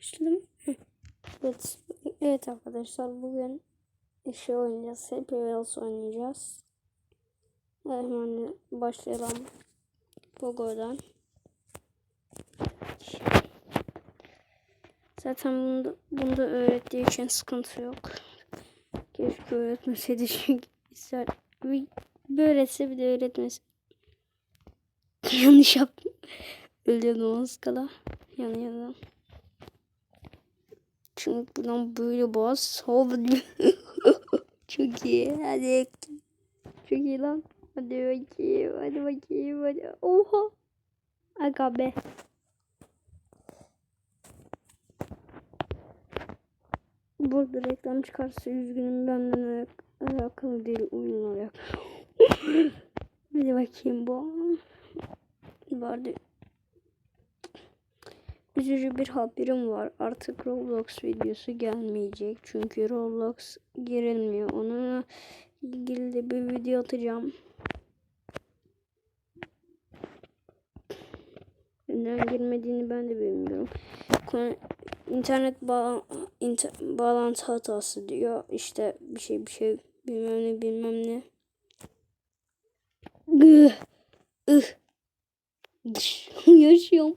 Başladım. Evet. Evet arkadaşlar bugün şey oynayacağız. Happy Wheels oynayacağız. Hemen başlayalım. Pogo'dan. Zaten bunda, bunda öğrettiği için sıkıntı yok. Keşke öğretmeseydi çünkü ister bir, de öğretmese. Yanlış yaptım. Ölüyordum az kala. Yan yana. Çünkü buradan böyle bas. Hop. Çok iyi. Hadi. Çok iyi lan. Hadi bakayım. Hadi bakayım. Hadi. Oha. Aga be. Burada reklam çıkarsa üzgünüm benden alak- alakalı değil oyunla alakalı. Hadi bakayım bu. Vardı. Üzücü bir haberim var. Artık Roblox videosu gelmeyecek. Çünkü Roblox girilmiyor. Onunla ilgili de bir video atacağım. Neden girmediğini ben de bilmiyorum. İnternet bağ inter- bağlantı hatası diyor. İşte bir şey bir şey bilmem ne bilmem ne. Gıh. Ih. Yaşıyorum.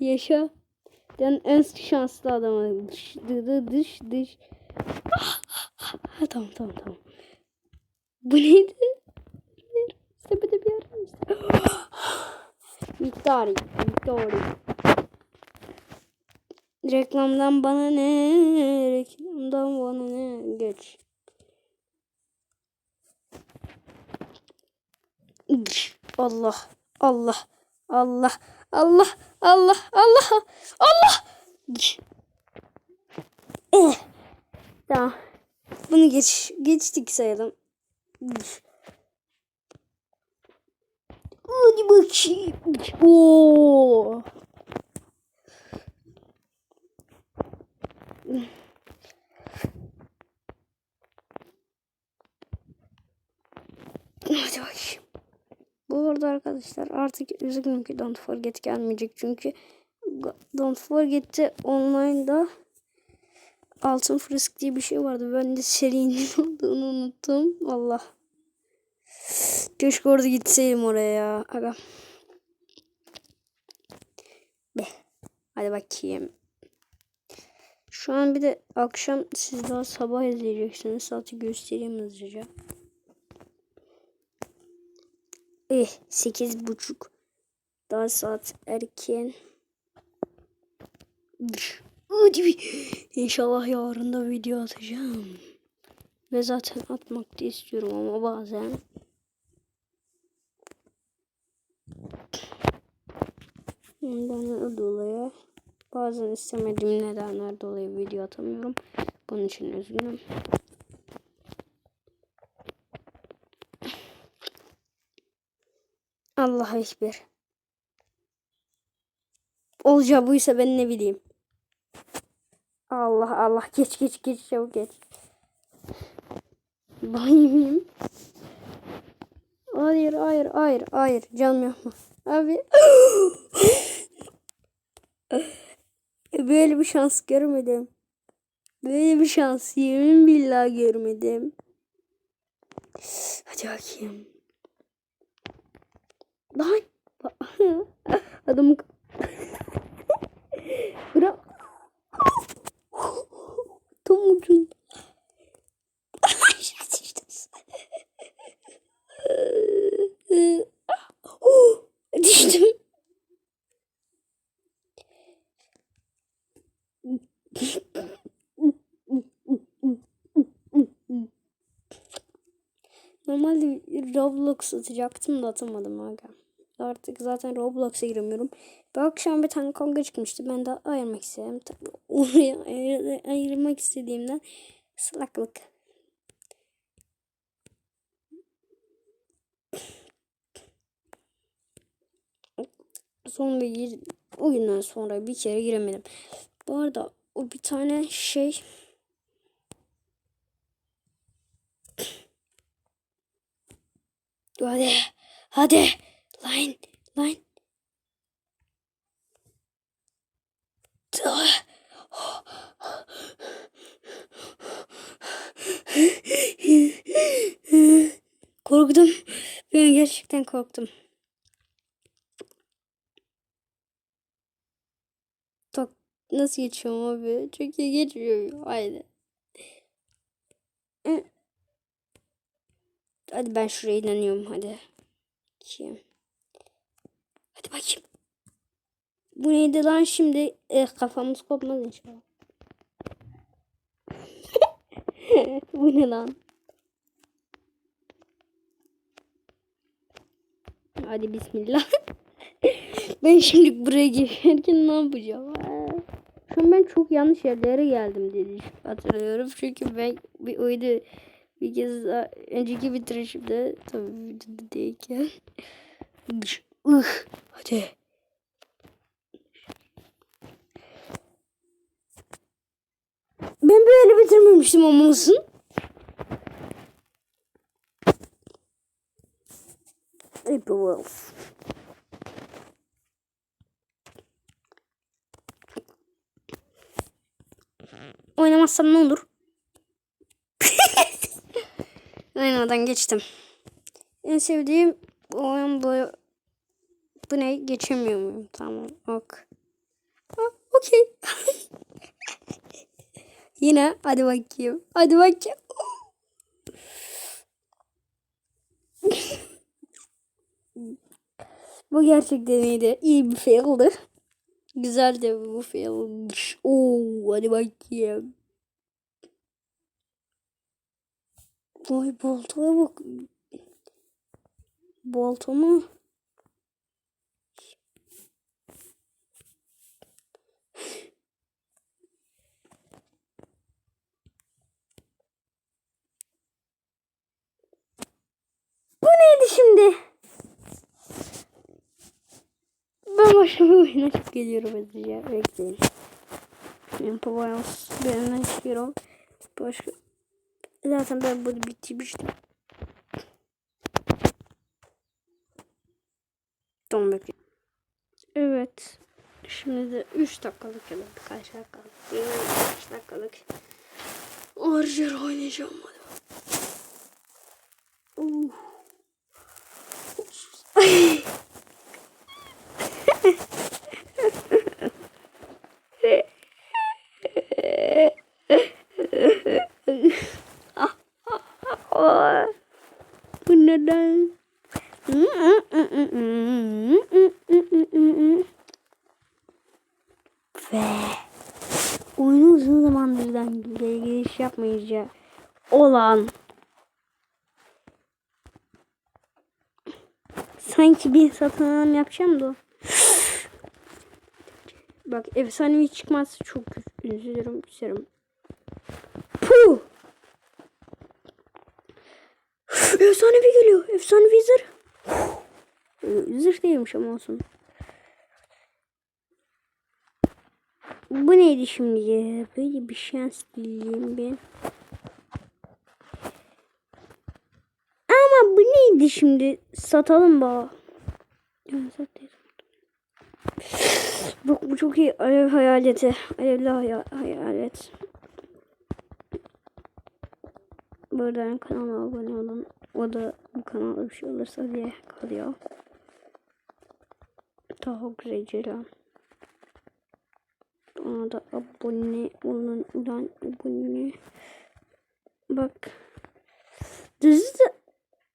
Yaşa. Ben en şanslı adamım. Dış, dı, dı, dış, dış. Ha, tamam, tamam, tamam. Bu neydi? Sepete bir yer mi? Victory. Victory. Reklamdan bana ne? Reklamdan bana ne? Geç. Allah. Allah. Allah. Allah. Allah. Allah. Allah. Tamam. Bunu geç geçtik sayalım. Hadi bakayım. Oo. Hadi bakayım. Bu arada arkadaşlar artık üzgünüm ki Don't Forget gelmeyecek. Çünkü Don't Forget'te online'da Altın Frisk diye bir şey vardı. Ben de serinin olduğunu unuttum. Allah. Keşke orada gitseydim oraya ya. Aga. Be. Hadi bakayım. Şu an bir de akşam siz daha sabah izleyeceksiniz. Saati göstereyim hızlıca. Eh sekiz buçuk. Daha saat erken. İnşallah yarın da video atacağım. Ve zaten atmak da istiyorum ama bazen. Ondan dolayı bazen istemediğim nedenler dolayı video atamıyorum. Bunun için üzgünüm. Allah ekber. Olacağı buysa ben ne bileyim. Allah Allah geç geç geç çabuk geç. Bayım. Hayır hayır hayır hayır canım yapma. Abi. Böyle bir şans görmedim. Böyle bir şans yemin billah görmedim. Hadi bakayım. Lan. Adamı Bırak. Tam ucunda. Düştüm. Normalde Roblox atacaktım da atamadım aga. Artık zaten Roblox'a giremiyorum. Bu akşam bir tane kavga çıkmıştı. Ben de ayırmak istedim. Tabii oraya ayır, ayırmak istediğimden salaklık. Sonra gir, o günden sonra bir kere giremedim. Bu arada o bir tane şey Hadi. Hadi. Nein, nein. korktum. Ben gerçekten korktum. Tok nasıl geçiyorum abi? Çok iyi geçmiyor. Haydi. Hadi ben şuraya inanıyorum hadi. Kim? Hadi bakayım. Bu neydi lan şimdi? Eh, kafamız kopmaz inşallah. Bu ne lan? Hadi bismillah. ben şimdi buraya girerken ne yapacağım? Ha? Şu an ben çok yanlış yerlere geldim dedi hatırlıyorum. Çünkü ben bir oyunu bir kez daha önceki bitirişimde tabii videoda değilken. Ih, hadi. Ben böyle bitirmemiştim ama olsun. April Wolf. Oynamazsam ne olur? Oynadan geçtim. En sevdiğim oyun bu. Bu ne? Geçemiyor muyum? Tamam. Ok. Okey. Yine hadi bakayım. Hadi bakayım. bu gerçekten iyiydi. İyi bir faildi. Güzel de bu fail. Oo, hadi bakayım. Vay boltaya bak. Bolta mı? Neydi şimdi? Ben bir oyuna çıkıp geliyorum hızlıca. Bekleyin. Benim papayamız birinden çıkıyorum. Başka... Zaten ben bunu bitirmiştim. Tamam bekleyin. Evet. Şimdi de 3 dakikalık ya da birkaç dakikalık. Birkaç dakikalık. Harcar oynayacağım hadi. Uh. Wee! bir satın yapacağım da Bak efsanevi çıkmazsa çok üzülürüm, küserim. Puh! Efsanevi geliyor. Efsanevi zırh. Zırh değilmiş ama olsun. Bu neydi şimdi ya? Böyle bir şans diyeyim ben. Ama bu neydi şimdi? Satalım baba. Satayım. Bu, çok iyi. Alev hayaleti. Alevli hay hayalet. Buradan kanala abone olun. O da bu kanalda bir şey olursa diye kalıyor. Tavuk Recela. Ona da abone olun. Ulan abone. Bak. Düzü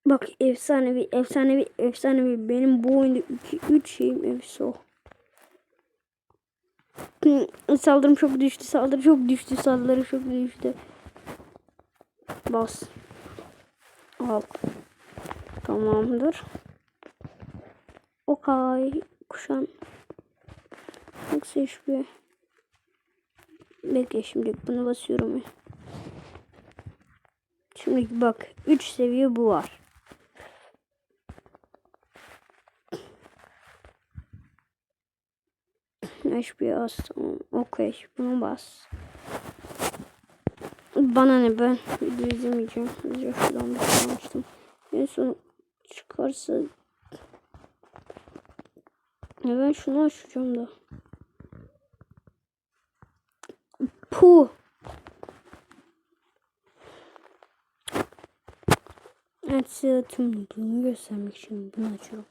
Bak efsanevi, efsanevi, efsanevi. Benim bu oyunda 2-3 şeyim efso. Saldırım çok düştü, saldırı çok düştü, saldırı çok düştü. Bas. Al. Tamamdır. Okay. Kuşan. Yoksa hiçbir. Bekle şimdi bunu basıyorum. Şimdi bak 3 seviye bu var. HP az tamam. Okey bunu bas. Bana ne ben video izlemeyeceğim. Hızlıca şuradan bir şey. En son çıkarsa ya ben şunu açacağım da. Puh. Ben size tüm bunu göstermek için bunu açıyorum.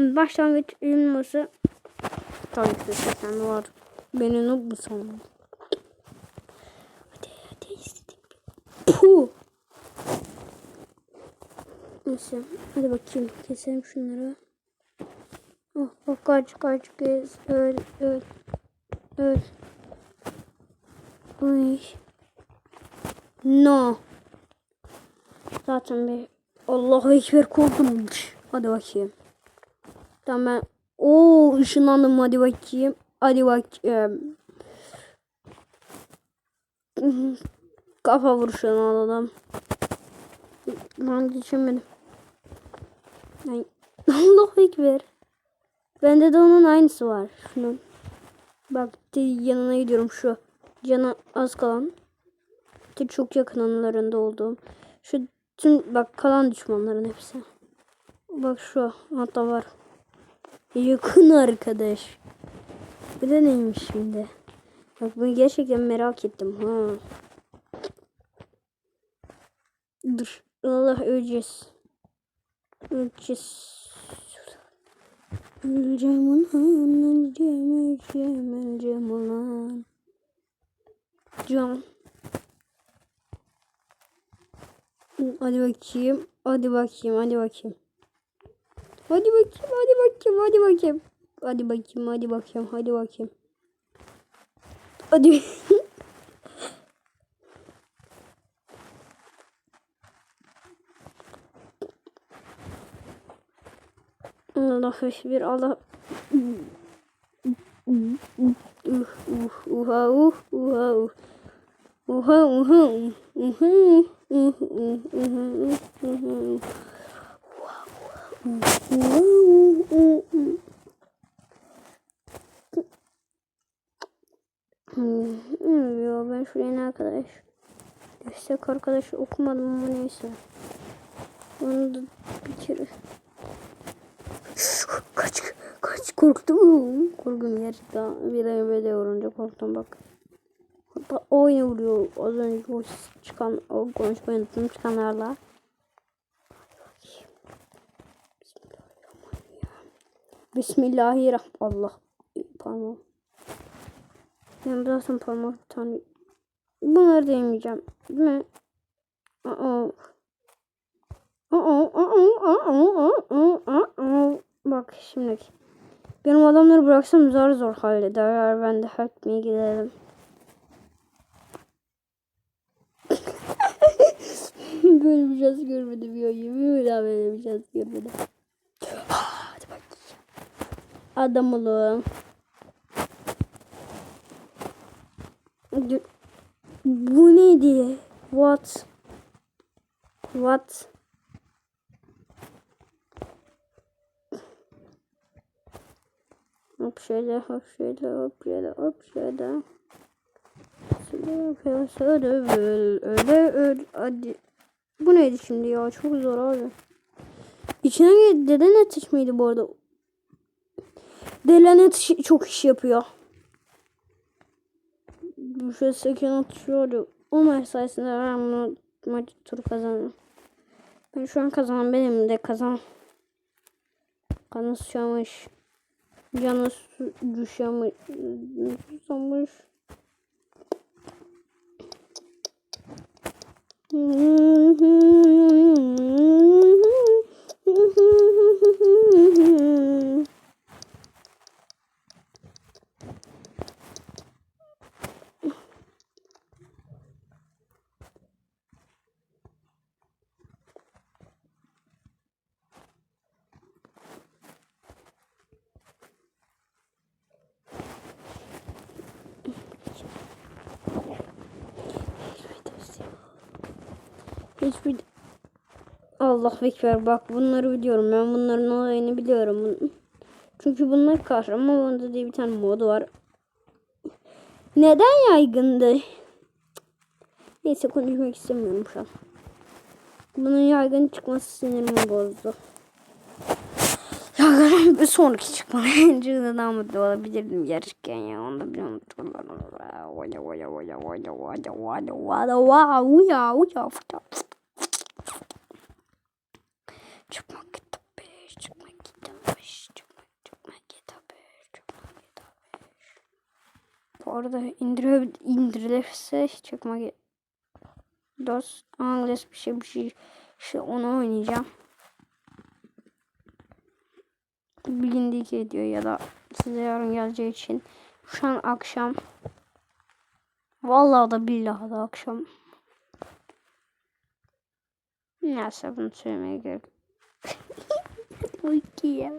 Başlangıç ilması tabii ki sen var. Beni noob mu sandın? Hadi hadi istedim. Puh. Neyse hadi bakayım keselim şunları. Oh, oh kaç kaç kez öl öl öl. Ay. No. Zaten bir Allah'a ekber korktum. Hadi bakayım. Tamam ben Oo ışınlandım hadi bakayım. Hadi bakayım. Kafa vuruşunu alalım. Lan geçemedim. Ay. Allah ekber. Bende de onun aynısı var. Şunun. Bak yanına gidiyorum şu. Cana az kalan. De çok yakın anılarında olduğum. Şu tüm bak kalan düşmanların hepsi. Bak şu hatta var. Yakın arkadaş. Bu da neymiş şimdi? Bak bunu gerçekten merak ettim. Ha. Dur. Allah öleceğiz. Öleceğiz. Öleceğim ulan. Öleceğim, öleceğim, öleceğim ulan. Can. Hadi bakayım. Hadi bakayım. Hadi bakayım. Hadi bakayım. Hadi bakayım. Hadi bakayım. Hadi bakayım. Hadi bakayım. Hadi bakayım. Hadi. Allah bir Allah. Uh, uh, uha, uh, uha, uh. Uha, uha, uh, uha, uh, uh, uha, uh, uha, uh. Hmm, yo ben şuraya ne arkadaş? Destek arkadaş okumadım ama neyse. Onu da bir. Kaç kaç korktum. Korktum gerçekten. Bir ay böyle vurunca korktum bak. Hatta oyuna vuruyor az önce o çıkan o konuşmayı unuttum çıkanlarla. Bismillahirrahmanirrahim. Allah. Parmağım. Ben zaten parmak tane. Bunları da yemeyeceğim. Değil mi? Aa. Bak şimdi. Benim adamları bıraksam zor zor hallederler. Ben de helpmeye gidelim. böyle bir şans görmedim ya. Yemin daha böyle bir şans görmedim. Adam olun. Bu neydi? What? What? Hop şöyle, hop şöyle, hop şöyle, hop şöyle. Şöyle, şöyle, öyle, öyle, öyle, hadi. Bu neydi şimdi ya? Çok zor abi. İçine deden ateş miydi bu arada? Delanet çok iş yapıyor. Şöyle sekin atıyordu. Ömer sayesinde ben bunu maç turu kazandım. Ben şu an kazanan benim de kazan. Kanı sıçramış. Canı düşüyormuş. Susamış. Mm-hmm. Hiçbir Allah ekber bak bunları biliyorum ben bunların olayını biliyorum. Çünkü bunlar kahraman onda diye bir tane modu var. Neden yaygındı? Neyse konuşmak istemiyorum şu an. Bunun yaygın çıkması sinirimi bozdu. Yaygın bir sonraki çıkmayınca daha mutlu olabilirdim gerçekten ya. Onu da unuttular. Vaya vaya vaya vaya vaya vaya vaya vaya uya fıta. Çıkmak kitap beş, çıkmak kitap beş, çıkmak çıkmak kitap beş, çıkmak kitap beş. Bu arada indire, indirilirse çıkmak Dos Angles bir şey bir şey işte onu oynayacağım. bilindik ediyor ya da size yarın geleceği için. Şu an akşam. Vallahi da billahi da akşam. Neyse bunu söylemeye gerek. ya.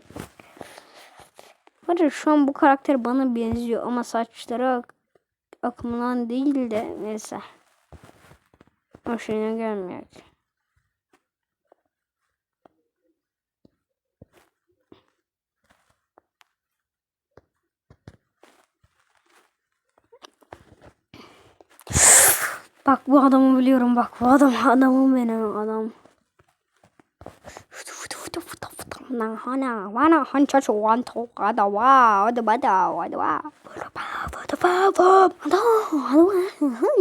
Var şu an bu karakter bana benziyor ama saçları ak akımından değil de neyse. O şeyine gelmiyor ki. Bak bu adamı biliyorum bak bu adam adamım benim adam. Nang hana wana hancha chu wan to ada wa ada bada ada wa ada ba ba ada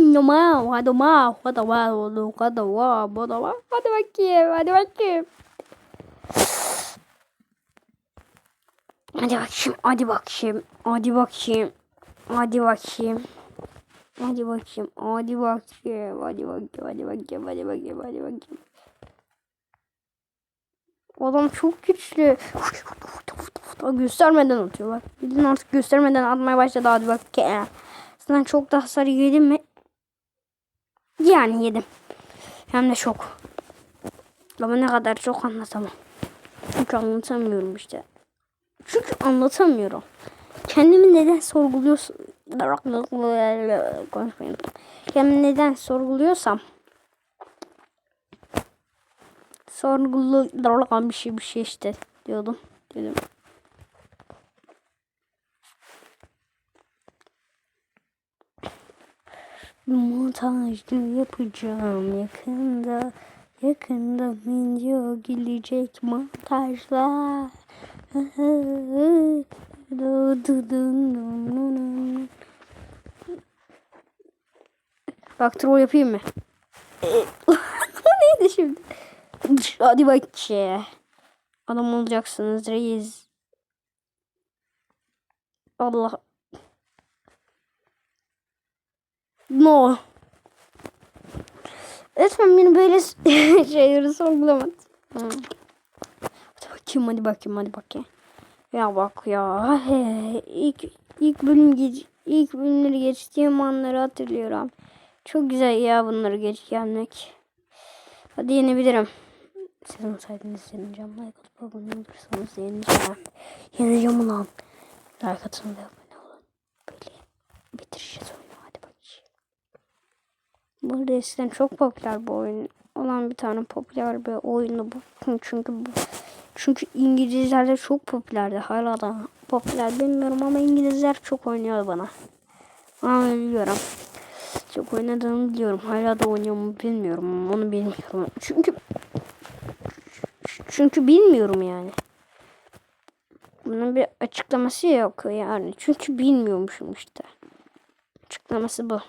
ada ma ada ma ada wa ada wa ada wa ada bakayım hadi bakayım. Hadi bakayım hadi bakayım hadi bakayım hadi bakayım. Hadi bakayım. Hadi bakayım. Hadi bakayım. Hadi bakayım. Hadi bakayım. Hadi bakayım. Adam çok güçlü. göstermeden atıyor bak. Bildiğin artık göstermeden atmaya başladı. Hadi bak. Sen çok da hasar yedim mi? Yani yedim. Hem de çok. Ama ne kadar çok anlatamam. Çünkü anlatamıyorum işte. Çünkü anlatamıyorum. Kendimi neden sorguluyorsun? Konuşmayın. Kendimi neden sorguluyorsam sorgulu bir şey bir şey işte diyordum. Dedim. Montaj yapacağım yakında. Yakında video gelecek montajlar. Bak troll yapayım mı? neydi şimdi? Hadi bak ki. Adam olacaksınız reis. Allah. No. Lütfen beni böyle şeyleri sorgulamadın. Hmm. Hadi bakayım hadi bakayım hadi bakayım. Ya bak ya. He, ilk ilk bölüm geç, ilk bölümleri geçtiğim anları hatırlıyorum. Çok güzel ya bunları geç gelmek. Hadi yenebilirim. Siz olsaydınız yeneceğim. Like atıp abone olursanız yeneceğim. Yeneceğim ulan. Like atın ve abone olun. Böyle bitireceğiz oyunu. Hadi bakayım. Burada eskiden çok popüler bu oyun. Olan bir tane popüler bir oyunu bu. Çünkü bu çünkü İngilizlerde çok popülerdi. Hala da popüler bilmiyorum ama İngilizler çok oynuyor bana. Ama biliyorum. Çok oynadığımı biliyorum. Hala da oynuyor mu bilmiyorum. Onu bilmiyorum. Çünkü çünkü bilmiyorum yani. Bunun bir açıklaması yok yani. Çünkü bilmiyormuşum işte. Açıklaması bu.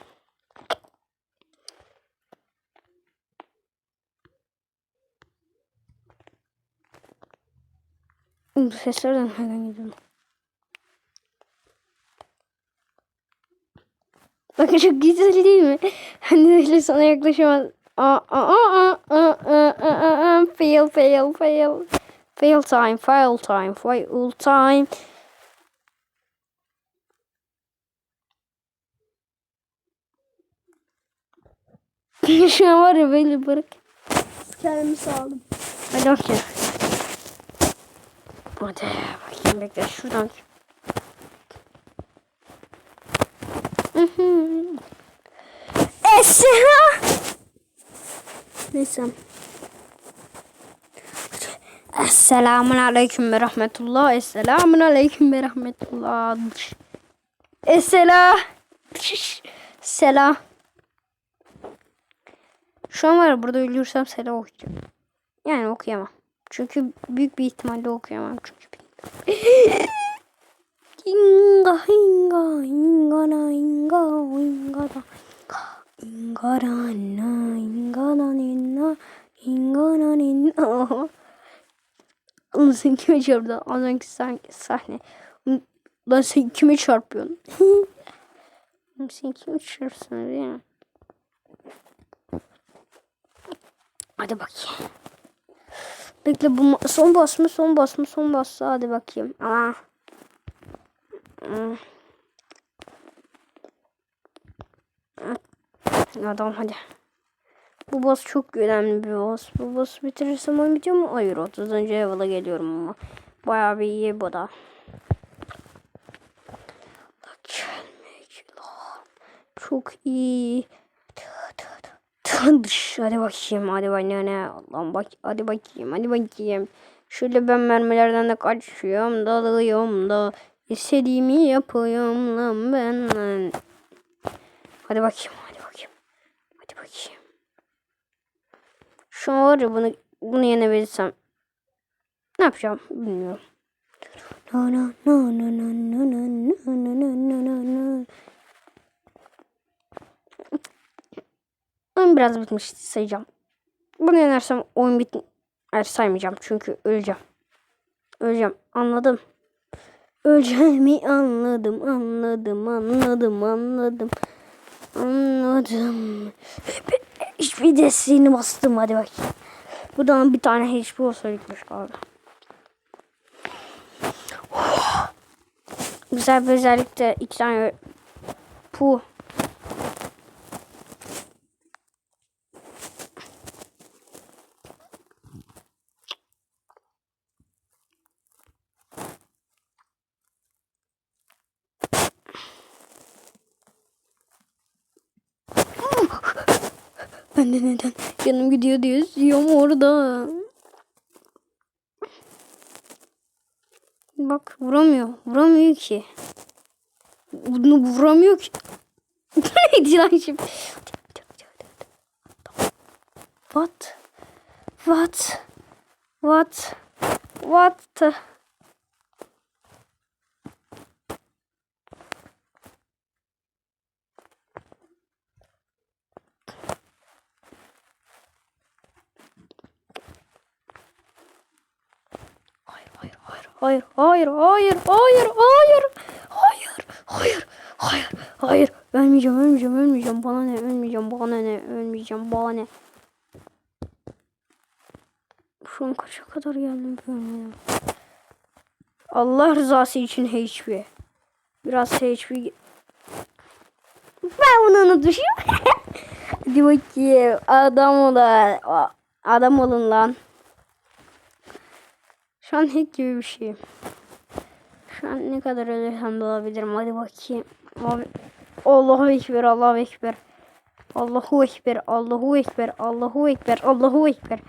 Bu seslerden nereden geliyor? Bakın çok güzel değil mi? Hani öyle sana yaklaşamaz. Aa, aa, aa, aa, aa, aa, aa, fail, fail, fail. Fail time, fail time, fail time. Şu an var ya böyle bırak. Kendimi sağladım. Hadi bakayım. Hadi bakayım bekle şuradan. Esra. Neyse. Esselamun aleyküm ve rahmetullah. Esselamun aleyküm ve rahmetullah. Essela. Sela. Şu an var burada ölürsem Sela okuyacağım. Yani okuyamam. Çünkü büyük bir ihtimalle okuyamam. Çünkü bilmiyorum. Inga inga ingana inga ingada İngaranna, ingaranna, ingaranna. Ulan sen kime çarptın? Az önceki sahne. Ulan sen kime çarpıyorsun? sen kime çarpsın değil mi? Hadi bakayım. Bekle bu son basma son basma son basma hadi bakayım. Aa. Hmm. Adam hadi. Bu boss çok önemli bir boss. Bu boss bitirirsem bitiyor mu? Hayır 30. level'a geliyorum ama. Bayağı bir iyi bu da. Çok iyi. Hadi bakayım. Hadi bakayım. Ne? Allah'ım bak. Hadi bakayım. Hadi bakayım. Şöyle ben mermilerden de kaçıyorum. Dalıyorum da. istediğimi yapıyorum lan ben. Hadi bakayım. Hadi bakayım. Şu an var ya bunu, bunu yenebilirsem. Ne yapacağım bilmiyorum. No no no no no no no no no no no. Oyun biraz bitmiş sayacağım. Bunu yenersem oyun bit... Hayır saymayacağım çünkü öleceğim. Öleceğim anladım. Öleceğimi anladım anladım anladım anladım. Anladım. Hiçbir desteğini bastım hadi bakayım. Buradan bir tane HP olsa gitmiş kaldı. Güzel bir özellik de iki tane pu. De neden yanım gidiyor diye üzüyorum orada. Bak vuramıyor. Vuramıyor ki. Bunu vuramıyor ki. Neydi lan şimdi? What? What? What? What Hayır, hayır, hayır, hayır, hayır, hayır, hayır, hayır, hayır, hayır, hayır. Ölmeyeceğim, ölmeyeceğim, ölmeyeceğim. Bana ne, ölmeyeceğim, bana ne, ölmeyeceğim, bana ne. Şu an kaça kadar geldim bilmiyorum. Allah rızası için HP. Biraz HP. Ben bunu unutmuşum. Hadi bakayım. Adam olun. Adam olun lan. Şu an hack gibi bir şey. Şu an ne kadar de olabilirim. Hadi bakayım. Abi. Allahu Ekber, Allahu Ekber. Allahu Ekber, Allahu Ekber, Allahu Ekber, Allahu Ekber.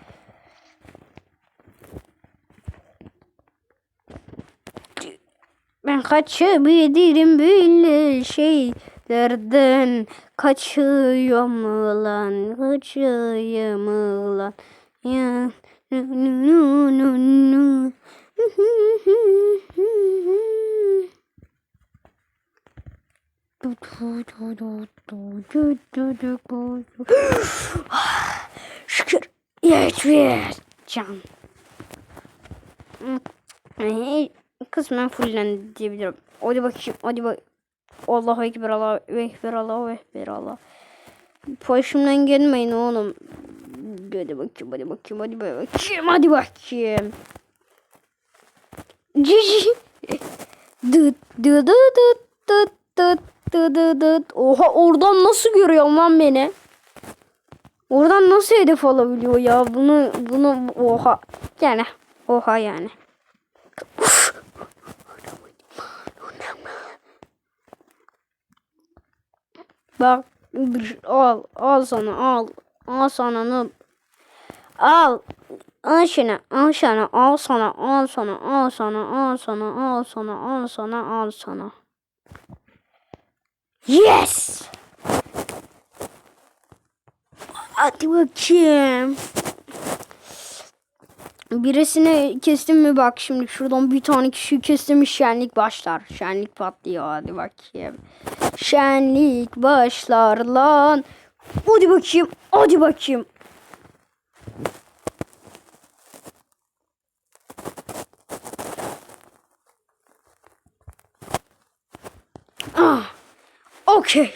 Ben kaçabilirim böyle şeylerden. Kaçıyorum lan, kaçayım lan. Ya. Şükür. Evet, evet. Can. Kısmen fullendi diyebilirim. Hadi bakayım. Hadi bak. Allahu ekber Allah ekber Allah ekber Allah. Başımdan gelmeyin oğlum. Hadi bakayım, hadi bakayım, hadi bakayım, hadi bakayım. Dıt dıt dıt dıt dıt dıt dıt dıt. Oha oradan nasıl görüyor lan beni? Oradan nasıl hedef alabiliyor ya? Bunu bunu oha. Yani oha yani. Bak al al sana al al sana ne al. Al şunu. Al şunu. Al sana. Al sana. Al sana. Al sana. Al sana. Al sana. Al sana. Yes! Hadi bakayım. Birisini kestim mi? Bak şimdi şuradan bir tane kişi kestim. Şenlik başlar. Şenlik patlıyor. Hadi bakayım. Şenlik başlar lan. Hadi bakayım. Hadi bakayım. Ah. Okey.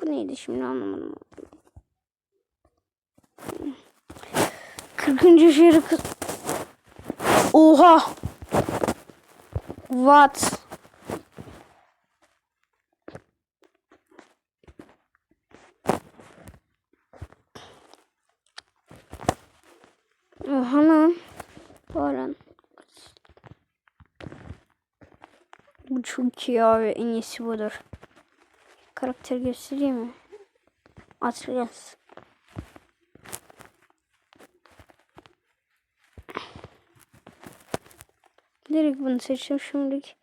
Bu neydi şimdi anlamadım. 40. şehri kız... Oha! What? Oha lan. Baran. İyi abi. En iyisi budur. Karakter göstereyim mi? Atreus. Direkt bunu seçtim şimdilik.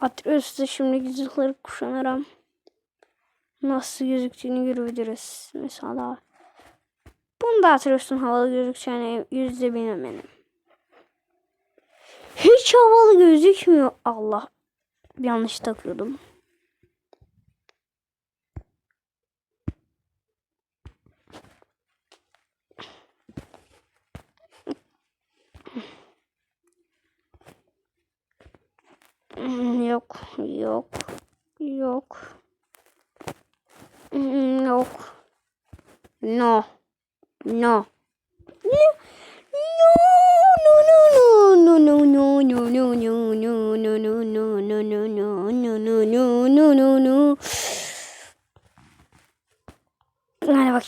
Atreus'ta şimdiki zırhları kuşanırım. Nasıl gözüktüğünü görebiliriz. Mesela bunda Atreus'un havalı gözükeceğine yüzde bin eminim. Hiç havalı gözükmüyor. Allah. Yanlış takıyordum. Yok, yok, yok. Yok. No. No. Hadi bak.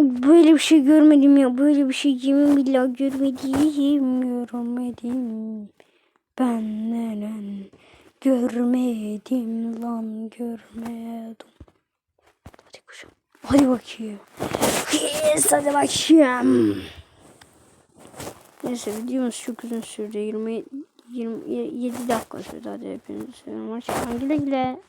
Böyle bir şey görmedim ya. Böyle bir şey yemin billah görmedim. Görmedim. Ben nenen görmedim lan görmedim. Hadi kuşum. Hadi bakayım. Yes, hadi bakayım. Neyse videomuz çok uzun sürdü. 20 27 dakika sürdü. Hadi hepinizi seviyorum. Hoşçakalın. Güle güle.